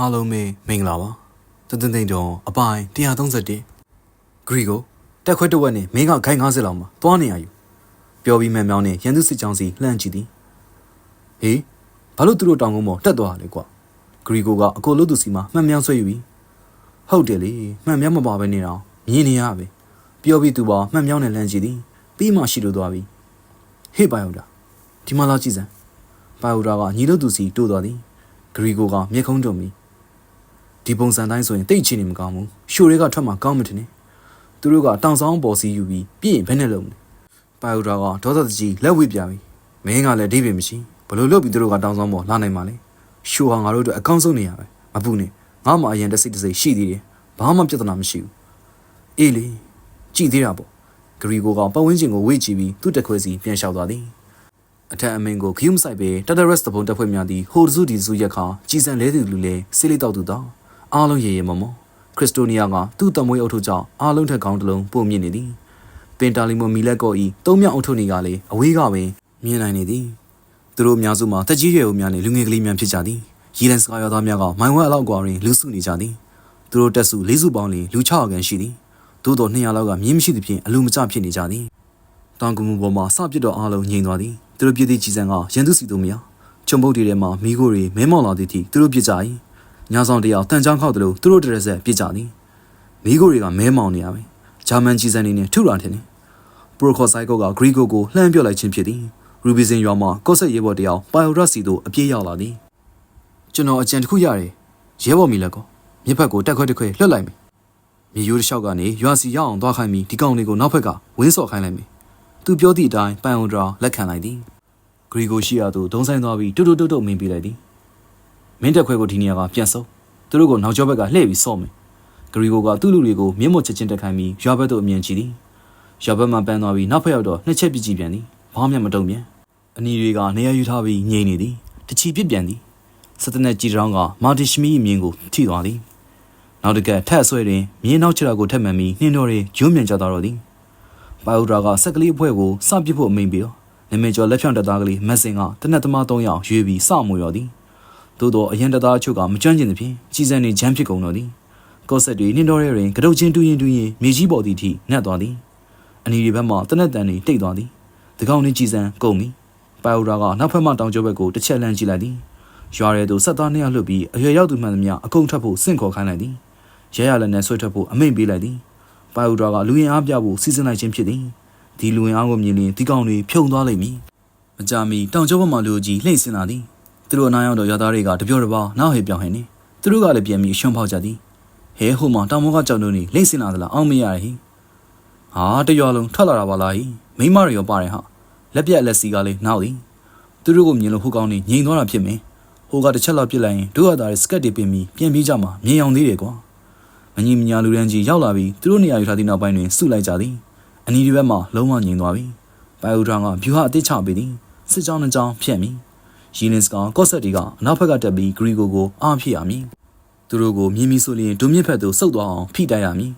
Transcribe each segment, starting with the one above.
အားလုံးပဲမင်္ဂလာပါတသင်သိန်းတော်အပိုင်း131ဂရီကိုတက်ခွက်တစ်ဝက်နဲ့မင်းကခိုင်90လောက်မှာသွားနေရယူပြောပြီးမှန်မြောင်းနဲ့ရန်သူစစ်ကြောင်းစီလှမ်းကြည့်သည်ဟေးဘာလို့သူတို့တောင်ကုန်းပေါ်တက်သွားလဲကွာဂရီကိုကအကိုလို့သူစီမှာမှန်မြောင်းဆွဲယူပြီးဟုတ်တယ်လေမှန်မြောင်းမပါဘဲနေတော့မြင်နေရပဲပြောပြီးသူပါမှန်မြောင်းနဲ့လှမ်းကြည့်သည်ပြီးမှရှိလို့သွားပြီဟေးပါယောတာဒီမှာလာကြည့်စမ်းပါယောတာကညီလို့သူစီတိုးသွားသည်ဂရီကိုကမျက်ခုံးတုံပြီး ဒီပုံစံတိုင်းဆိုရင်တိတ်ချနေမကောင်းဘူးရှိုတွေကထွက်မှာကောင်းမှထင်တယ်သူတို့ကတောင်ဆောင်ပေါ်စီယူပြီးပြည့်ရင်ဘယ်နဲ့လုံးလဲပိုင်ဥဒရာကဒေါသတကြီးလက်ဝိပြပြီမင်းကလည်းဒိဗေမရှိဘလို့လုပ်ပြီးသူတို့ကတောင်ဆောင်ပေါ်လာနိုင်မှာလဲရှိုဟာငါတို့အတွက်အကောင်းဆုံးနေရပဲမပူနဲ့ငါမှအရင်တစ်စိတ်တစ်စိတ်ရှိသေးတယ်ဘာမှပြဿနာမရှိဘူးအေးလေကြည်သေးတာပေါ့ဂရီကိုကပတ်ဝန်းကျင်ကိုဝေ့ကြည့်ပြီးသူ့တက်ခွဲစီပြန်လျှောက်သွားသည်အထက်အမင်းကိုခယူးမဆိုင်ပဲတတရက်စ်တပုံတက်ဖွဲ့များသည်ဟိုတစုဒီစုရက်ခါကြီးစံလဲသူလူလဲဆေးလေးတောက်သူတော့ အားလုံးရေရေမမောခရစ်စတိုနီယာကသူ့တမွေးအုပ်ထုကြောင့်အားလုံးထက်ကောင်းတစ်လုံးပုံမြင့်နေသည်ပင်တာလီမိုမီလက်ကောဤသုံးမြောက်အုပ်ထုနေကလည်းအဝေးကပင်မြင်နိုင်နေသည်သူတို့အများစုမှာတက်ကြီးရွယ်ဦးများနဲ့လူငယ်ကလေးများဖြစ်ကြသည်ရီလန်စကားရောသားများကမိုင်ဝက်အလောက်ကွာတွင်လူစုနေကြသည်သူတို့တက်စုလေးစုပေါင်းလျင်လူ600ခန်းရှိသည်သို့တော်200လောက်ကမြင်းမရှိသဖြင့်အလူမကျဖြစ်နေကြသည်တောင်ကမှုပေါ်မှာစပစ်တော့အားလုံးငြိမ်သွားသည်သူတို့ပြည်သည့်ကြီးစံကရန်သူစီတို့မရချုံပုတ်တွေထဲမှာမိခိုးတွေမဲမောင်လာသည့်အထိသူတို့ပြစ်ကြ၏ ညဆောင်တယောက်တန်ချောင်းခောက်တယ်လို့သူတို့တရက်ဆက်ပြစ်ကြသည်မိခိုးတွေကမဲမောင်နေရပဲဂျာမန်ကြီးစံနေနဲ့ထုလာတယ်နေပရိုခေါ်ဆိုင်ကောကဂရီကိုကိုလှမ်းပြော့လိုက်ခြင်းဖြစ်သည်ရူဘီစင်ရွာမှာကော့ဆက်ရဲဘော်တယောက်ပိုင်ယိုဒစီတို့အပြေးရောက်လာသည်ကျွန်တော်အကြံတစ်ခုရတယ်ရဲဘော်မီလက်ကောမြစ်ဖက်ကိုတက်ခွဲတက်ခွဲလွှတ်လိုက်မယ်မြေရိုးတစ်လျှောက်ကနေရွာစီရောက်အောင်သွားခိုင်းပြီးဒီကောင်လေးကိုနောက်ဖက်ကဝင်းစော်ခိုင်းလိုက်မယ်သူပြောသည့်အတိုင်းပိုင်ယိုဒရာလက်ခံလိုက်သည်ဂရီကိုရှိရသူဒုံဆိုင်သွားပြီးတွတ်တွတ်တွတ်တွတ်မင်းပြလိုက်သည် မင်းတက်ခွဲကိုဒီနေရာကပြန်ဆုပ်သူတို့ကိုနောက်ကျောဘက်ကလှည့်ပြီးစော့မယ်ဂရီကိုကသူ့လူတွေကိုမျက်မှောက်ချက်ချင်းတက်ခိုင်းပြီးရွာဘက်သို့အမြင်ကြည့်သည်ရွာဘက်မှာပန်းသွားပြီးနောက်ဖက်ရောက်တော့နှစ်ချက်ပြစ်ကြည့်ပြန်သည်ဘာမှမတုံ့ပြန်အနီတွေကနေရာယူထားပြီးငြိမ်နေသည်တချီပြစ်ပြန်သည်စက်တနက်ကြီးတောင်းကမာတီရှမီမြင်းကိုထိသွားသည်နောက်တစ်ကထက်အဆွဲတွင်မြင်းနောက်ချရာကိုထက်မှန်ပြီးနှင်းတော်တွေဂျုံးမြန်ကြသွားတော့သည်ပိုင်ဥဒရာကစက်ကလေးအဖွဲကိုစပစ်ဖို့အမိန်ပြီးတော့နမေကျော်လက်ဖြောင်းတက်သားကလေးမက်စင်ကတနက်သမား၃ယောက်ရွေးပြီးစမွေရော်သည် သို့တော့အရင်တသားအချို့ကမကြွန့်ကျင်သဖြင့်ကြီးစံနေချမ်းဖြစ်ကုန်တော့သည်ကော့ဆက်တွေနှင်းတော်ရဲတွင်ကတုတ်ချင်းတူးရင်တူးရင်မြေကြီးပေါ်သည့်ထိနှက်သွားသည်အနီဒီဘက်မှတနက်တန်တွေတိတ်သွားသည်တကောင်နှင်းကြီးစံကုန်ပြီပိုင်အိုရာကနောက်ဖက်မှတောင်ကျောဘက်ကိုတစ်ချက်လှမ်းကြည့်လိုက်သည်ရွာရဲသို့ဆက်သားနှစ်ယောက်လွတ်ပြီးအရွယ်ရောက်သူမှန်သမျှအကုန်ထပ်ဖို့စင့်ခေါ်ခိုင်းလိုက်သည်ရဲရလည်းနဲ့ဆွဲထွက်ဖို့အမိန့်ပေးလိုက်သည်ပိုင်အိုရာကလူရင်အားပြဖို့စီစဉ်လိုက်ခြင်းဖြစ်သည်ဒီလူရင်အားကိုမြင်ရင်ဒီကောင်တွေဖြုံသွားလိမ့်မည်မကြမီတောင်ကျောဘက်မှလူကြီးလှိမ့်စင်လာသည် သူတို့အနားရောက်တော့ရွာသားတွေကတပြောတပါနောက်ဟေပြောင်းဟင်းနေသူတို့ကလည်းပြန်ပြီးအရှုံးဖောက်ကြသည်ဟဲဟိုမှာတောင်မောကကြောက်လို့နေလိမ့်စင်လာသလားအောင်းမရရဟိဟာတရွာလုံးထွက်လာတာပါလားဟိမိမတွေရောပါတယ်ဟာလက်ပြက်လက်စီကလေးနောက်သည်သူတို့ကိုမြင်လို့ဟိုကောင်းနေငြိမ်သွားတာဖြစ်မင်းဟိုကတစ်ချက်လောက်ပြစ်လိုက်ရင်တို့ရသားတွေစကတ်တွေပင်ပြီးပြန်ပြေးကြမှာမြင်အောင်သေးတယ်ကွာမညီမညာလူရန်ကြီးရောက်လာပြီးသူတို့နေရာယူထားသည့်နောက်ပိုင်းတွင်စုလိုက်ကြသည်အနီဒီဘက်မှလုံးဝငြိမ်သွားပြီဘိုင်အိုဒရာကဖြူဟာအစ်စ်ချပေးသည်စစ်ကြောင်းနှစ်ကြောင်းဖြတ်မိ ရီနစ်ကကော့ဆက်တီကအနောက်ဘက်ကတက်ပြီးဂရီကိုကိုအားဖြစ်ရမည်သူတို့ကိုမြင်ပြီးဆိုရင်ဒုမြင့်ဖက်သို့စုပ်သွားအောင်ဖိတိုက်ရမည်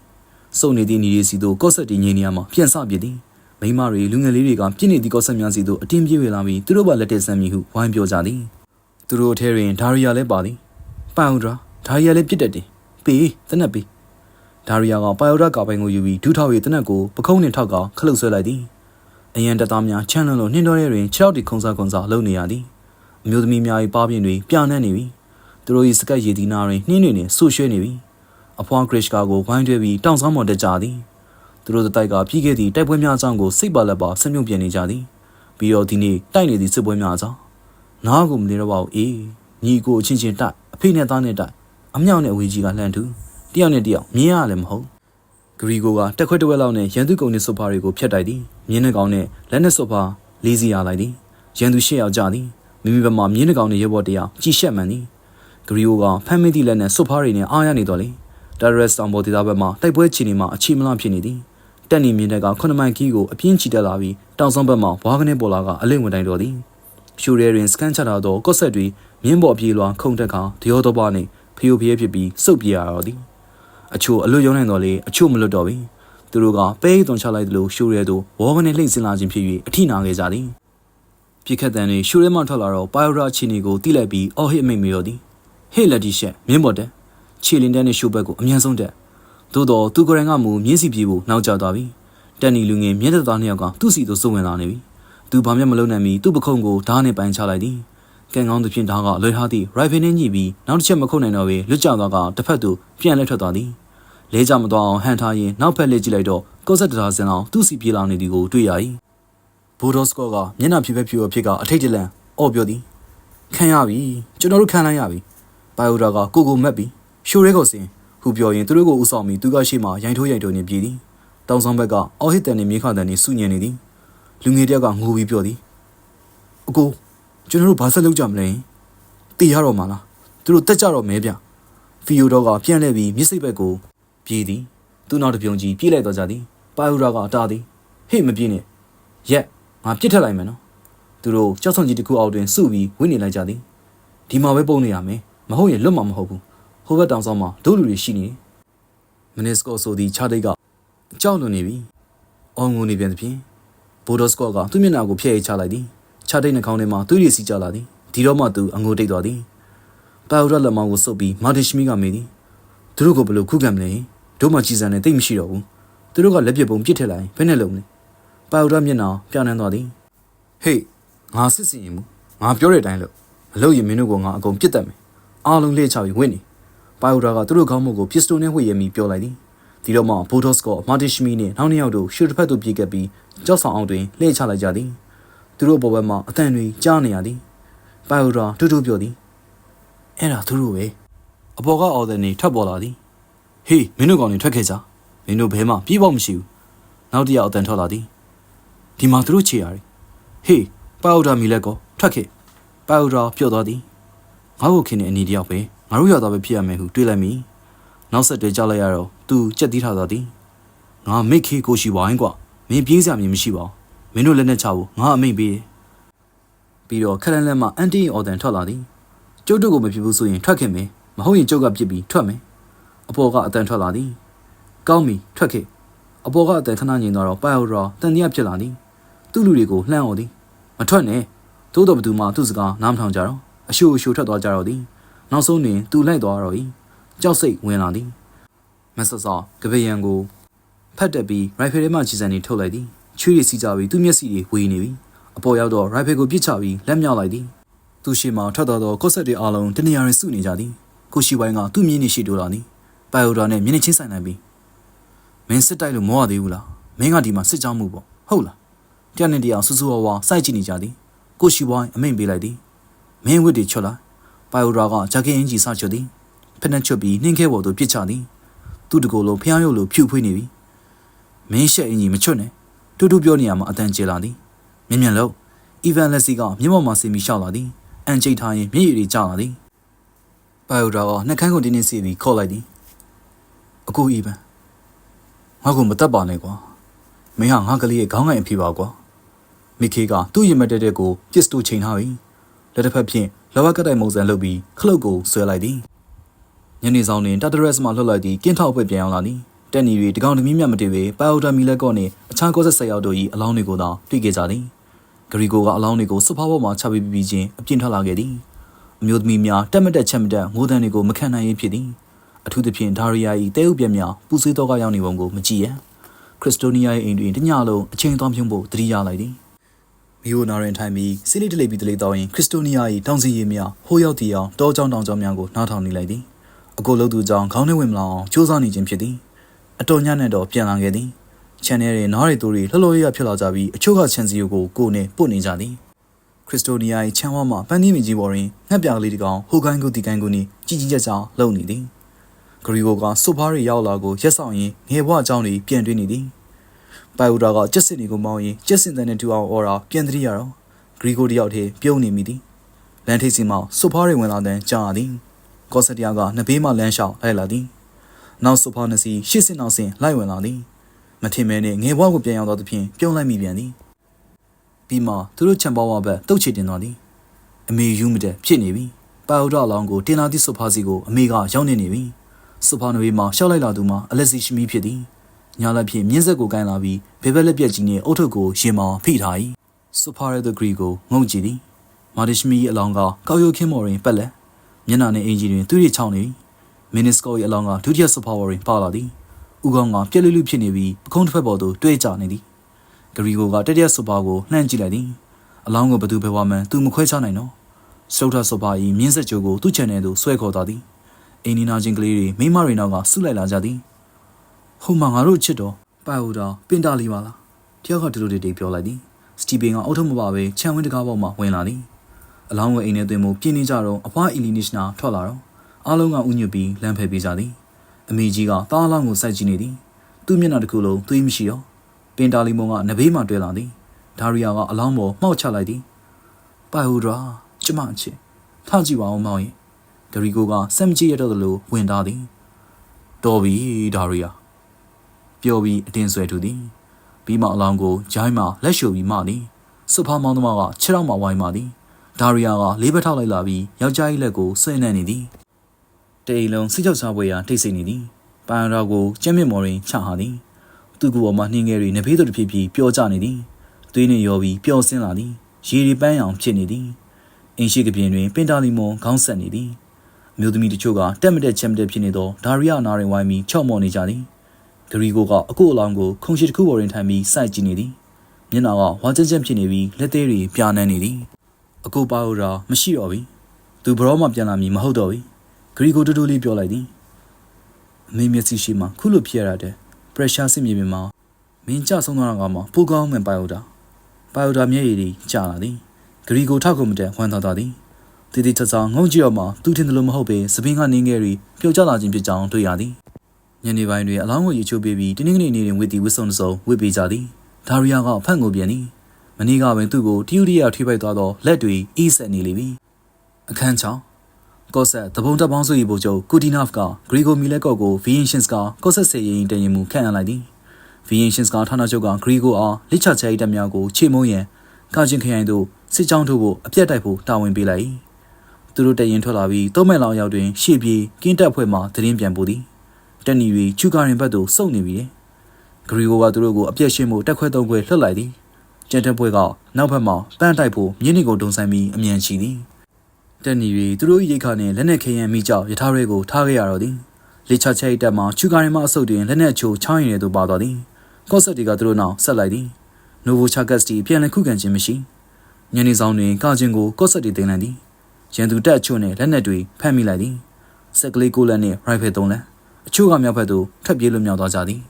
စုပ်နေသည့်ညီရီစီသို့ကော့ဆက်တီငြိမ်နေရမှာပြန်ဆပြစ်သည်မိမတွေလူငယ်လေးတွေကပြစ်နေသည့်ကော့ဆက်များစီသို့အတင်းပြေးဝေလာပြီးသူတို့ဘာလက်တက်ဆမ်းမိဟုဝိုင်းပြောကြသည်သူတို့အထဲတွင်ဒါရီယာလည်းပါသည်ပန်ဥဒရာဒါရီယာလည်းပြစ်တတ်တယ်ပေးတနက်ပေးဒါရီယာကပိုင်ယိုဒကာပိုင်ကိုယူပြီးဒူးထောက်၍တနက်ကိုပခုံးနှင့်ထောက်ကခလုတ်ဆွဲလိုက်သည်အရန်တသားများချမ်းလွန်လို့နှင်းတော်ရဲတွင်ခြေထောက်တီခုံစားခုံစားလှုပ်နေရသည် အမျိုးသမီးများ၏ပါပြင်းတွေပြာနှံ့နေပြီသူတို့၏စကတ်ရည်ဒီနာတွင်နှင်းတွေနှင့်ဆူရွှဲနေပြီအဖွားဂရစ်ကာကိုဝိုင်းတွဲပြီးတောင်ဆောင်ပေါ်တက်ကြသည်သူတို့တိုက်ကပြီးခဲ့သည့်တိုက်ပွဲများအကြောင်းကိုစိတ်ပါလက်ပါဆင်မြုပ်ပြနေကြသည်ပြီးတော့ဒီနေ့တိုက်နေသည့်စစ်ပွဲများအကြောင်းနားကိုမနေတော့ပါဘူးအေးညီကိုအချင်းချင်းတိုက်အဖေနဲ့သားနဲ့တိုက်အမြောက်နဲ့အဝေးကြီးကလှမ်းသူတယောက်နဲ့တယောက်မြင်ရလည်းမဟုတ်ဂရီကိုကတက်ခွက်တစ်ဝက်လောက်နဲ့ရန်သူကုံနဲ့ဆိုဖာတွေကိုဖျက်တိုက်သည်မြင်းနှကောင်နဲ့လက်နဲ့ဆိုဖာလေးစီရလိုက်သည်ရန်သူရှေ့ရောက်ကြသည် မိမိဘက်မှမြင်းနှကောင်နဲ့ရဲဘော်တယောက်ကြည်ရှက်မှန်သည်ဂရီယိုကဖမ်းမင်းသည့်လက်နဲ့ဆိုဖားတွေနဲ့အားရနေတော့လေဒါရက်စတောင်ပေါ်ဒေသဘက်မှတိုက်ပွဲချီနေမှအချီမလားဖြစ်နေသည်တက်နေမြင်းတဲ့ကခုနမိုင်ကီကိုအပြင်းချီတက်လာပြီးတောင်ဆောင်ဘက်မှဝါကနေပေါ်လာကအလိမ့်ဝင်တိုင်းတော်သည်ရှူရဲတွင်စကန်ချလာသောကော့ဆက်တွေမြင်းပေါ်ပြေးလွှာခုန်တက်ခါတရောတော့ပါနှင့်ဖျို့ဖျဲဖြစ်ပြီးစုပ်ပြေရတော်သည်အချို့အလွတ်ရုံနိုင်တော်လေအချို့မလွတ်တော့ပြီသူတို့ကပဲအိတ်သွန်ချလိုက်သလိုရှူရဲသို့ဝေါကနေလှိမ့်စင်လာခြင်းဖြစ်၍အထိနာခဲ့ကြသည် ပြစ်ခတ်တန်တွေရှူရဲမှထွက်လာတော့ပိုင်ယိုရာချီနီကိုတိလိုက်ပြီးအော်ဟစ်မိတ်မရောသည်ဟဟေ့လက်တီရှက်မင်းပေါ်တက်ခြေလင်းတဲ့နဲ့ရှိုးဘက်ကိုအမြန်ဆုံးတက်သို့တော့သူကိုယ်တိုင်ကမူမြင်းစီပြေဖို့နောက်ကျသွားပြီတက်နီလူငယ်မြင်းသက်သားနှစ်ယောက်ကသူ့စီသို့စုံဝင်လာနေပြီသူဘာမှမလုပ်နိုင်မီသူ့ပခုံးကိုဓာတ်နဲ့ပိုင်းချလိုက်သည်ကံကောင်းသဖြင့်ဓာတ်ကလွယ်ထားသည့်ရိုင်ဖယ်နဲ့ညှိပြီးနောက်တစ်ချက်မခုတ်နိုင်တော့ဘဲလွတ်ကျသွားကတစ်ဖက်သို့ပြန်လဲထွက်သွားသည်လဲကြမသွားအောင်ဟန်ထားရင်နောက်ဖက်လှည့်ကြည့်လိုက်တော့ကော့ဆက်တရာစင်အောင်သူ့စီပြေလာနေသည်ကိုတွေ့ရ၏ ဘူဒိုစကော့ကမျက်နှာဖြူဖက်ဖြူအဖြစ်ကအထိတ်တလန့်အော့ပြောသည်ခံရပြီကျွန်တော်တို့ခံလိုက်ရပြီဘိုင်ယိုဒါကကိုကိုမက်ပြီးရှိုးရဲကိုစင်ဟူပြောရင်သူတို့ကိုဥဆောင်ပြီးသူကရှေ့မှာရိုင်ထိုးရိုင်ထိုးနေပြည်သည်တောင်ဆောင်ဘက်ကအော်ဟစ်တန်နေမြေခတန်နေစုညံနေသည်လူငယ်တယောက်ကငိုပြီးပြောသည်အကိုကျွန်တော်တို့ဘာဆက်လုပ်ကြမလဲတေးရတော့မှာလားသူတို့တက်ကြတော့မဲဗျဖီယိုတော့ကပြန်လှည့်ပြီးမြစ်စိတ်ဘက်ကိုပြေးသည်သူနောက်တစ်ပြုံကြီးပြေးလိုက်တော့ကြသည်ပါယူရာကတားသည်ဟေ့မပြေးနဲ့ရက် ငါပြစ်ထက်လိုက်မယ်နော်သူတို့ကြောက်ဆုံကြီးတစ်ခုအောက်တွင်စုပြီးဝိနေလိုက်ကြသည်ဒီမှာပဲပုံနေရမယ်မဟုတ်ရင်လွတ်မှာမဟုတ်ဘူးဟိုဘက်တောင်ဆောင်မှာဒုလူတွေရှိနေတယ်မနစ်စကောဆိုသည်ခြားတိတ်ကကြောက်လွန်နေပြီအော်ငုံနေပြန်သဖြင့်ဘိုဒိုစကောကသူ့မျက်နှာကိုဖျက်ရချလိုက်သည်ခြားတိတ်နှာခေါင်းထဲမှာသူ့ရည်စီကြလာသည်ဒီတော့မှသူအငိုတိတ်သွားသည်တာယူရလက်မောင်းကိုစုပ်ပြီးမာတင်ရှမီကမေးသည်သူတို့ကဘယ်လိုခုခံမလဲတို့မှကြီးစံနေတိတ်မရှိတော့ဘူးသူတို့ကလက်ပစ်ပုံပစ်ထည့်လိုက်ဘယ်နဲ့လုံးလဲ ပါယူရမျက်နှာပြောင်းနှံသွားသည်ဟေးငါစစ်စင်ရင်မူငါပြောတဲ့အတိုင်းလို့မလုပ်ရင်မင်းတို့ကငါအကုန်ပြစ်တတ်မယ်အားလုံးလှည့်ချပြီးဝင့်နေပါယူရာကသူတို့ခေါင်းမုတ်ကိုပစ္စတိုနဲ့ဝှေ့ရမိပြောလိုက်သည်ဒီတော့မှဘိုဒေါ့စ်ကမာတီရှမီနဲ့နောက်နှစ်ယောက်တို့ရှူတစ်ဖက်သို့ပြေးကပ်ပြီးကြောက်ဆောင်အောင်တွင်လှည့်ချလိုက်ကြသည်သူတို့ဘောဘက်မှအတန်တွေကြားနေရသည်ပါယူရာတူတူပြောသည်အဲ့ဒါသူတို့ပဲအပေါ်ကအော်ဒန်နေထွက်ပေါ်လာသည်ဟေးမင်းတို့ကောင်တွေထွက်ခဲ့ကြမင်းတို့ဘဲမှပြေးပေါက်မရှိဘူးနောက်တစ်ယောက်အတန်ထွက်လာသည် ဒီမှာသူတို့ခြေရတယ်ဟေးပါယူရာမီလက်ကောထွက်ခဲ့ပါယူရာပြော့သွားသည်ငါ့ကိုခင်တဲ့အနီတယောက်ပဲငါတို့ရောက်သားပဲဖြစ်ရမယ်ဟုတွေးလိုက်မိနောက်ဆက်တွဲကြောက်လိုက်ရတော့သူကြက်တီးထားသွားသည်ငါမိတ်ခေကိုရှိဝိုင်းကွာမင်းပြေးစရာမြင်မရှိပါဘူးမင်းတို့လက်နဲ့ချဖို့ငါအမိတ်ပေးတယ်ပြီးတော့ခက်လန်လက်မှအန်တီအော်ဒန်ထွက်လာသည်ကျုပ်တို့ကိုမဖြစ်ဘူးဆိုရင်ထွက်ခင်မယ်မဟုတ်ရင်ကျုပ်ကပြစ်ပြီးထွက်မယ်အပေါ်ကအတန်ထွက်လာသည်ကောင်းပြီထွက်ခဲ့ အပေါ်ကအတန်ခဏငြိမ်သွားတော့ပိုင်ယိုရာတန်တရားဖြစ်လာသည်သူ့လူတွေကိုလှမ်းអော်သည်မထွက်နဲ့သို့တော်ဘသူမှသူ့စကားနားမထောင်ကြတော့အရှို့အရှို့ထွက်သွားကြတော့သည်နောက်ဆုံးတွင်သူလိုက်သွားတော့၏ကြောက်စိတ်ဝင်လာသည်မဆဆာကပယံကိုဖတ်တက်ပြီးရိုင်ဖယ်ထဲမှခြေစံတွေထုတ်လိုက်သည်ချွေးရစီကြပြီးသူ့မျက်စိတွေဝေနေပြီအပေါ်ရောက်တော့ရိုင်ဖယ်ကိုပြစ်ချပြီးလက်မြောက်လိုက်သည်သူရှိမှထွက်သွားသောကော့ဆက်တွေအားလုံးတနေရာတွင်စုနေကြသည်ကိုရှိဝိုင်းကသူ့မြင်းနေရှိတိုးလာသည်ပိုင်ယိုဒါနဲ့မျက်နှာချင်းဆိုင်လိုက်ပြီးမ င်းစစ်တိုက်လို့မောရသေးဘူးလားမင်းကဒီမှာစစ်ကြောင်းမှုပေါ့ဟုတ်လားတယောက်နဲ့တယောက်ဆူဆူဝါဝါစိုက်ကြည့်နေကြသည်ကိုရှိဝိုင်းအမိန်ပေးလိုက်သည်မင်းဝတ်တွေချွတ်လာပိုင်ယိုဒါကဂျက်ကင်အင်ဂျီစချွတ်သည်ဖက်နှက်ချွတ်ပြီးနှင်းခဲပေါ်သို့ပြစ်ချသည်သူ့တကိုယ်လုံးဖျားရုပ်လိုဖြူဖွေးနေပြီမင်းရှက်အင်ဂျီမချွတ်နဲ့တူတူပြောနေရမှာအတန်ကျေလာသည်မြင်မြန်လို့အီဗန်လက်စီကမျက်မှောက်မှာဆင်ပြီးရှောက်လာသည်အန်ကျိတ်ထားရင်မျက်ရည်တွေကျလာသည်ပိုင်ယိုဒါကနှက်ခမ်းကိုတင်းတင်းစီပြီးခေါ်လိုက်သည်အကူအီဗန် ငါ့ကိုမတတ်ပါနဲ့ကွာမင်းဟာငါကလေးရဲ့ခေါင်းငိုင်အဖြစ်ပါကွာမိခေကသူ့ရင်မတက်တဲ့ကိုပစ္စတိုချိန်ထားပြီလက်တစ်ဖက်ဖြင့်လဝက်ကတိုင်မုံစံလုပ်ပြီးခလုတ်ကိုဆွဲလိုက်သည်ညနေဆောင်တွင်တာတရက်စ်မှလှုပ်လိုက်ပြီးကင်းထောက်ပွဲပြန်ရောက်လာသည်တက်နီတွေတကောင်တမီးမြတ်မတည်ပေပိုင်အိုတာမီလက်ကော့နှင့်အခြားကောဆက်ဆက်ရောက်တို့၏အလောင်းတွေကိုသာတွေ့ခဲ့ကြသည်ဂရီကိုကအလောင်းတွေကိုစဖားပေါ်မှချပြီးပြီးချင်းအပြင်းထွက်လာခဲ့သည်အမျိုးသမီးများတက်မတက်ချက်မတက်ငိုးတန်းတွေကိုမခံနိုင်ရင်ဖြစ်သည် အထူးသဖြင့်ဒါရီယာ၏တဲဥပြက်များပူဆွေးတော့ကရောက်နေပုံကိုမကြည့်ရန်ခရစ်စတိုနီးယား၏အိမ်တွင်တညလုံးအချိန်သွားဖြုံးဖို့တတိယလိုက်သည်မီယိုနာရင်ထိုင်ပြီးစီလီတလေးပြီးတလေးတော့ရင်ခရစ်စတိုနီးယား၏တောင်စီရီများဟိုးရောက်တီအောင်တောကြောင်တောင်ကြောင်များကိုနားထောင်နေလိုက်သည်အကိုလုံးသူကြောင့်ခေါင်းထဲဝင်မလာအောင်စူးစမ်းနေခြင်းဖြစ်သည်အတော်ညံ့နဲ့တော့ပြန်လာခဲ့သည်ချန်နယ်တွေနားရီတူတွေလှလှရရဖြစ်လာကြပြီးအချို့ကချန်စီယိုကိုကိုနဲ့ပုတ်နေကြသည်ခရစ်စတိုနီးယား၏ချမ်းဝါမှပန်းသီးမကြီးပေါ်တွင်ငှက်ပြားကလေးတစ်ကောင်ဟိုကိုင်းကိုတီကိုင်းကိုနီကြီးကြီးကျယ်ကျယ်လှုပ်နေသည် ဂရီဂိုကစွပ်ဖားတွေရောက်လာကိုရက်ဆောင်ရင်ငယ်ဘွားအကြောင်းတွေပြန်တွေ့နေသည်ပိုင်ဦးတာကကြက်စစ်တွေကိုမောင်းရင်ကြက်စင်တဲ့နဲ့တူအောင်အော်ရာပြန်တရိရတော့ဂရီဂိုတယောက်တည်းပြုံးနေမိသည်လန်ထိပ်စီမှစွပ်ဖားတွေဝင်လာတဲ့ကြားရသည်ကော့ဆက်တယားကနှစ်ဘေးမှလမ်းလျှောက်လိုက်လာသည်နောက်စွပ်ဖားနှစ်စီရှစ်စင်နောက်စင်လိုက်ဝင်လာသည်မထင်မဲနဲ့ငယ်ဘွားကိုပြန်ရောက်တော့သဖြင့်ပြုံးလိုက်မိပြန်သည်ပြီးမှသူတို့ချံပေါ်ဝဘက်တုတ်ချတင်သွားသည်အမေယူမတဲ့ဖြစ်နေပြီပါဦးတော်လောင်းကိုတင်လာသည့်စွပ်ဖားစီကိုအမေကရောက်နေနေပြီ စွပ်ဖားနွေးမှာရှောက်လိုက်လာသူမှာအလက်စီရှိမိဖြစ်သည်ညာလက်ဖြင့်မြင်းဆက်ကိုကိုင်းလာပြီးဘေဘက်လက်ပြက်ကြီးနှင့်အုတ်ထုပ်ကိုရင်မောင်ဖိထား၏စွပ်ဖားရတဲ့ဂရီကိုငုံကြည့်သည်မာဒစ်ရှမီအလောင်းကကောက်ရုတ်ခင်းမော်ရင်ပက်လက်မျက်နှာနဲ့အင်ဂျီတွင်သူ့ရဲ့ချောင်းနေမင်းနစ်ကောရဲ့အလောင်းကဒုတိယဆပ်ပါဝါရင်ပါလာသည်ဥကောင်းကပြက်လူလူဖြစ်နေပြီးပခုံးတစ်ဖက်ပေါ်သို့တွဲကျနေသည်ဂရီဂိုကတတိယဆပ်ပါကိုလှမ်းကြည့်လိုက်သည်အလောင်းကိုဘသူဘယ်ဝါမှန်သူမခွဲခြားနိုင်တော့စတုထဆပ်ပါ၏မြင်းဆက်ကြိုးကိုသူ့ချန်နယ်သို့ဆွဲခေါ်သွားသည် အင်းနီနာချင်းကလေးတွေမိမတွေနောက်ကဆုလိုက်လာကြသည်ဟိုမှာငါတို့ချစ်တော်ပိုက်ဟူတာပင်တာလီပါလားတယောက်ကဒီလိုတိတ်ပြောလိုက်သည်စတီဗင်ကအုတ်ထုံမပါပဲခြံဝင်းတကားပေါ်မှာဝင်လာသည်အလောင်းဝင်အိမ်ထဲသွင်းမှုပြင်းနေကြတော့အဖွားအီလီနစ်နာထွက်လာတော့အားလုံးကဥညွတ်ပြီးလမ်းဖယ်ပေးကြသည်အမေကြီးကတားလောင်းကိုစိုက်ကြည့်နေသည်သူ့မျက်နှာတစ်ခုလုံးသွေးမရှိတော့ပင်တာလီမုံကနဘေးမှတွဲလာသည်ဒါရီယာကအလောင်းပေါ်မှောက်ချလိုက်သည်ပိုက်ဟူဒရာကျမအချစ်ထားကြည့်ပါဦးမောင်ရင် ဂရီကိုကစက်မကြည့်ရတော့သလိုဝင်သားသည်တော်ပြီဒါရီယာပြောပြီးအတင်းဆွဲထူသည်ပြီးမှအလောင်းကိုဂျိုင်းမှလက်ရှုပ်ပြီးမှသည်စွဖာမောင်းသမားကခြေထောက်မှဝိုင်းမှသည်ဒါရီယာကလေးဘက်ထောက်လိုက်လာပြီးယောက်ျားကြီးလက်ကိုဆွဲနှံ့နေသည်တေးလုံးစိတ်ကြောက်စားပွဲရာထိတ်ဆိတ်နေသည်ပန်ရာကိုကျမ်းမြင့်မော်ရင်ချဟာသည်သူ့ကိုယ်ပေါ်မှာနှင်းငယ်တွေနဖေးတို့တစ်ဖြည်းဖြည်းပျော်ကျနေသည်သွေးနှင့်ရောပြီးပျော်ဆင်းလာသည်ရေရီပန်းရောင်ဖြစ်နေသည်အင်းရှိကပြင်းတွင်ပင်တာလီမွန်ခေါင်းဆက်နေသည် အမျိုးသမီးတချို့ကတက်မတက်ချက်မတက်ဖြစ်နေသောဒါရီယာနာရင်ဝိုင်းပြီးချော့မော်နေကြသည်ဂရီကိုကအကုအလောင်းကိုခုံရှိတစ်ခုပေါ်တွင်ထိုင်ပြီးစိုက်ကြည့်နေသည်မျက်နှာကဝါကျက်ချက်ဖြစ်နေပြီးလက်သေးတွေပြာနှမ်းနေသည်အကုပါဟုတ်တာမရှိတော့ပြီသူဘရောမှပြန်လာမည်မဟုတ်တော့ပြီဂရီကိုတူတူလေးပြောလိုက်သည်အမေမျက်စိရှိမှခုလိုဖြစ်ရတဲ့ pressure စစ်မြေပြင်မှာမင်းကြဆုံးသွားတာကမှပိုကောင်းမှန်ပါဟုတ်တာပါဟုတ်တာမျက်ရည်ကြီးကျလာသည်ဂရီကိုထောက်ကုန်မတန်ဝမ်းသာသွားသည် တည်တည်ချာချာငုံကြည့်တော့မှသူထင်တယ်လို့မဟုတ်ပေစပင်းကနေငယ်ရီပျော်ကျလာခြင်းဖြစ်ကြောင်းတွေ့ရသည်ညနေပိုင်းတွင်အလောင်းကိုရေချိုးပေးပြီးတင်းတင်းနေနေတွင်ဝစ်တီဝစ်ဆုံစုံဝစ်ပေးကြသည်ဒါရီယာကဖန့်ကိုပြန်သည်မနေ့ကပင်သူ့ကိုတီယူရီယာထိပိုက်သွားသောလက်တွေအေးဆက်နေလေပြီအခန်းချောင်းကော့ဆက်တပုံတပ်ပေါင်းစု၏ဗိုလ်ချုပ်ကူတီနော့ဖ်ကဂရီဂိုမီလက်ကော့ကိုဗီယင်ရှင်းစကကော့ဆက်စေရင်တရင်မူခန့်အပ်လိုက်သည်ဗီယင်ရှင်းစကဌာနချုပ်ကဂရီဂိုအားလက်ချချဲ၏တပ်များကိုချေမုံရန်ကာချင်းခရိုင်သို့စစ်ကြောင်းထုတ်ဖို့အပြတ်တိုက်ဖို့တာဝန်ပေးလိုက်၏ သူတို့တရင်ထွက်လာပြီးသုံးမဲ့လောင်ရောက်တွင်ရှေ့ပြေးကင်းတပ်ဖွဲ့မှသတင်းပြန်ပို့သည်တက်နီရီချူကာရင်ဘက်သို့စုံနေပြီဂရီဂိုကသူတို့ကိုအပြတ်ရှင်းမှုတက်ခွဲသုံးခွဲလှုပ်လိုက်သည်ကျန်တဲ့ဘွဲကနောက်ဘက်မှပန်းတိုက်ဖို့မြင်းနေကိုတုံဆိုင်ပြီးအမြန်ရှိသည်တက်နီရီသူတို့၏ရိတ်ခါနှင့်လက်နက်ခဲယမ်းမိကြောက်ရထားရဲကိုထားခဲ့ရတော့သည်လေချချိတ်တက်မှချူကာရင်မှအဆုတ်တွင်လက်နက်ချိုချောင်းရည်တို့ပါသွားသည်ကော့ဆက်တီကသူတို့နောက်ဆက်လိုက်သည်နိုဗိုချာကက်စတီပြန်လည်ခုခံခြင်းမရှိညနေဆောင်တွင်ကာချင်းကိုကော့ဆက်တီတင်လိုက်သည် ရန်သူတက်အချို့နှင့်လက်နက်တွေဖမ်းမိလိုက်သည်စက်ကလေးကိုလက်နှင့်ရိုင်ဖယ်သုံးလက်အချို့ကမြောက်ဘက်သို့ထပ်ပြေးလွတ်မြောက်သွားကြသည်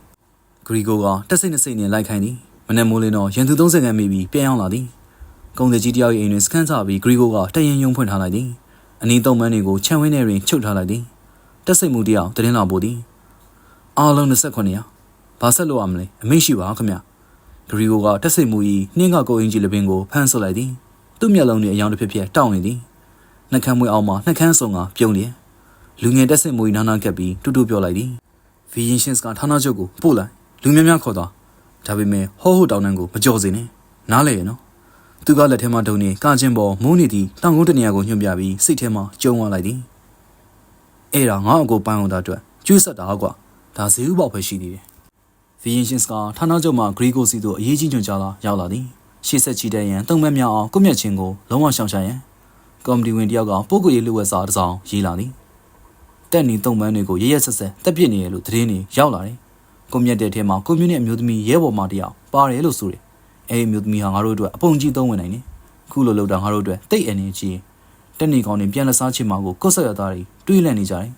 ဂရီဂိုကတက်စိတ်နဲ့စိတ်နဲ့လိုက်ခိုင်းသည်မနေ့မိုးလင်းတော့ရန်သူ30ခန်းမိပြီးပြန်ရောက်လာသည်ကုံစကြီးတယောက်၏အိမ်တွင်စခန်းချပြီးဂရီဂိုကတရင်ယုံဖွင့်ထားလိုက်သည်အနီးသုံးမန်းတွေကိုခြံဝင်းထဲတွင်ချုပ်ထားလိုက်သည်တက်စိတ်မှုတယောက်တင်းလာပို့သည်အားလုံး29ရာဘာဆက်လို့ရမလဲအမိရှိပါခမဂရီဂိုကတက်စိတ်မှု၏နှင်းကကိုအင်ကြီးလပင်ကိုဖမ်းဆုပ်လိုက်သည်သူ့မျက်လုံးနှင့်အယောင်တစ်ဖြစ်ဖြစ်တောင်းနေသည် နှက်ခမ်းမွေးအောင်မှနှက်ခမ်းစုံကပြုံးလျက်လူငယ်တက်စိတ်မှု၏နာနာကပ်ပြီးတူတူပြောလိုက်သည်ဗီယင်ရှင်းစ်ကဌာနချုပ်ကိုပို့လိုက်လူများများခေါ်သွားဒါပေမဲ့ဟောဟိုတောင်းတန်းကိုမကြော်စေနဲ့နားလေရနော်သူကလက်ထဲမှာဒုံနေကချင်းပေါ်မုန်းနေသည့်တောင်ကုန်းတနေရာကိုညွှန်ပြပြီးစိတ်ထဲမှာကြုံသွားလိုက်သည်အဲ့ဒါငါ့အကိုပန်းအောင်တာအတွက်ကျွေးဆက်တာကွာဒါဇေဥပေါက်ပဲရှိသေးတယ်ဗီယင်ရှင်းစ်ကဌာနချုပ်မှာဂရီကိုစီတို့အရေးကြီးညွှန်ကြားလာရောက်လာသည်ရှေ့ဆက်ချီတဲ့ရန်တုံမက်မြောက်အောင်ကုမြတ်ချင်းကိုလုံးဝရှောင်ရှားရန် ကော်မတီဝင်တယောက်ကပုဂ္ဂိုလ်ရေးလူဝက်စာတစ်စောင်ရေးလာသည်တက်နီတုံပန်းတွေကိုရရဆက်ဆက်တက်ပြစ်နေရလို့သတင်းတွေရောက်လာတယ်ကွန်မြတ်တဲ့ထဲမှာကွန်မြူနစ်အမျိုးသမီးရဲဘော်မတယောက်ပါတယ်လို့ဆိုတယ်အဲဒီအမျိုးသမီးဟာငါတို့အတွက်အပုံကြီးသုံးဝင်နိုင်တယ်ခုလိုလောက်တာငါတို့အတွက်တိတ်အနေကြီးတက်နေကောင်တွေပြန်လက်စားချင်မှာကိုကော့ဆက်ရသားတွေတွေးလန့်နေကြတယ်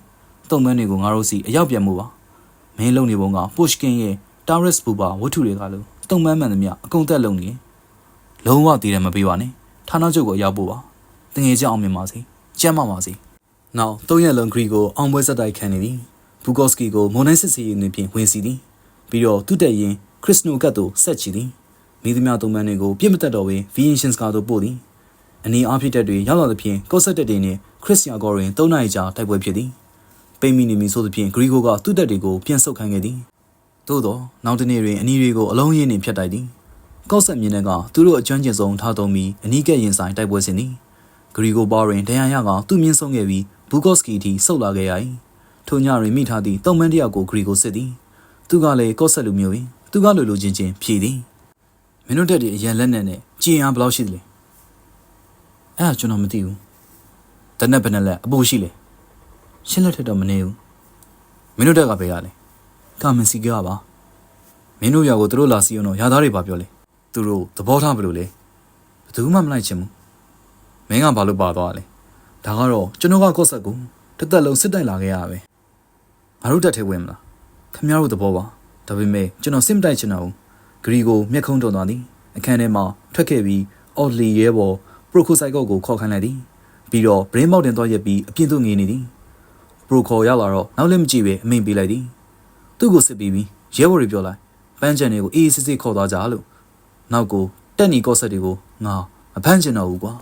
တုံပန်းတွေကိုငါတို့စီအရောက်ပြန်မှုပါမင်းလုံနေပုံကပုရှ်ကင်ရဲ့တာရက်စ်ဘူပါဝတ္ထုတွေကလို့တုံပန်းမှန်သမျှအကုန်သက်လုံနေလုံးဝတည်တယ်မပေးပါနဲ့ဌာနချုပ်ကိုရောက်ဖို့ပါ တငယ်ကြအောင်မြင်ပါစေကျမ်းပါပါစေနောက်သုံးရက်လုံးဂရီကိုအောင်ပွဲဆက်တိုက်ခံနေသည်ဘူကော့စကီကိုမွန်နိုင်စစ်စီရင်တွင်ဖြင့်ဝင်စီသည်ပြီးတော့သူ့တက်ရင်ခရစ်စနိုကတ်သို့ဆက်ချီသည်မိသမျှသုံးပန်းတွေကိုပြစ်မတက်တော့ဘဲဗီယင်ရှင်စကာသို့ပို့သည်အနီအားဖြစ်တဲ့တွေရောက်လာသဖြင့်ကော့ဆက်တက်တွေနှင့်ခရစ်စယာဂေါ်ရင်၃နိုင်ကြာတိုက်ပွဲဖြစ်သည်ပိမီနေမီဆိုသဖြင့်ဂရီကိုကသူ့တက်တွေကိုပြန်ဆုတ်ခိုင်းခဲ့သည်သို့သောနောက်တနေ့တွင်အနီတွေကိုအလုံးရင်းနှင့်ဖျက်တိုက်သည်ကော့ဆက်မြင်းကသူတို့အကျွမ်းကျင်ဆုံးထားသုံးပြီးအနီးကပ်ရင်ဆိုင်တိုက်ပွဲဆင်သည် ဂရီကိုဘာရင်ဒဏ်ရာရကသူ့မြင်းဆုံးခဲ့ပြီးဘူကော့စကီတီဆုတ်လာခဲ့ရ၏ထိုညတွင်မိထားသည့်တုံမန်းတယောက်ကိုဂရီကိုစစ်သည်သူကလည်းကော့ဆက်လူမျိုးပင်သူကလိုလိုချင်းချင်းဖြည်သည်မင်းတို့တက်ဒီအရန်လက်နဲ့နဲ့ကြည်အားဘယ်လောက်ရှိသလဲအဲ့ဒါကျွန်တော်မသိဘူးတနက်ဘယ်နဲ့လက်အပူရှိလေရှင်းလက်ထက်တော့မနေဘူးမင်းတို့တက်ကပဲရလဲကာမင်စီကပါမင်းတို့ရွာကိုသူတို့လာစီအောင်တော့ရွာသားတွေပါပြောလေသူတို့သဘောထားဘယ်လိုလဲဘယ်သူမှမလိုက်ချင်ဘူး မင်းကဘာလို့ပါသွားလဲဒါကတော့ကျွန်တော်ကကော့ဆက်ကိုတစ်သက်လုံးစစ်တိုက်လာခဲ့ရပဲငါတို့တက်ထဲဝင်မလားခမရတို့သဘောပါဒါပေမဲ့ကျွန်တော်စစ်မတိုက်ချင်တော့ဘူးဂရီကိုမျက်ခုံးတုံသွားသည်အခန်းထဲမှာထွက်ခဲ့ပြီးအော်လီရဲဘော်ပရိုခိုဆိုင်ကော့ကိုခေါ်ခိုင်းလိုက်သည်ပြီးတော့ဘရင်းမောက်တင်သွားရက်ပြီးအပြင်းသို့ငေးနေသည်ပရိုခေါ်ရောက်လာတော့နောက်လည်းမကြည့်ပဲအမိန်ပေးလိုက်သည်သူ့ကိုစစ်ပြီးပြီးရဲဘော်တွေပြောလိုက်ပန်းချန်တွေကိုအေးအေးဆေးဆေးခေါ်သွားကြလို့နောက်ကိုတက်နီကော့ဆက်တွေကိုငါမဖမ်းချင်တော့ဘူးကွာ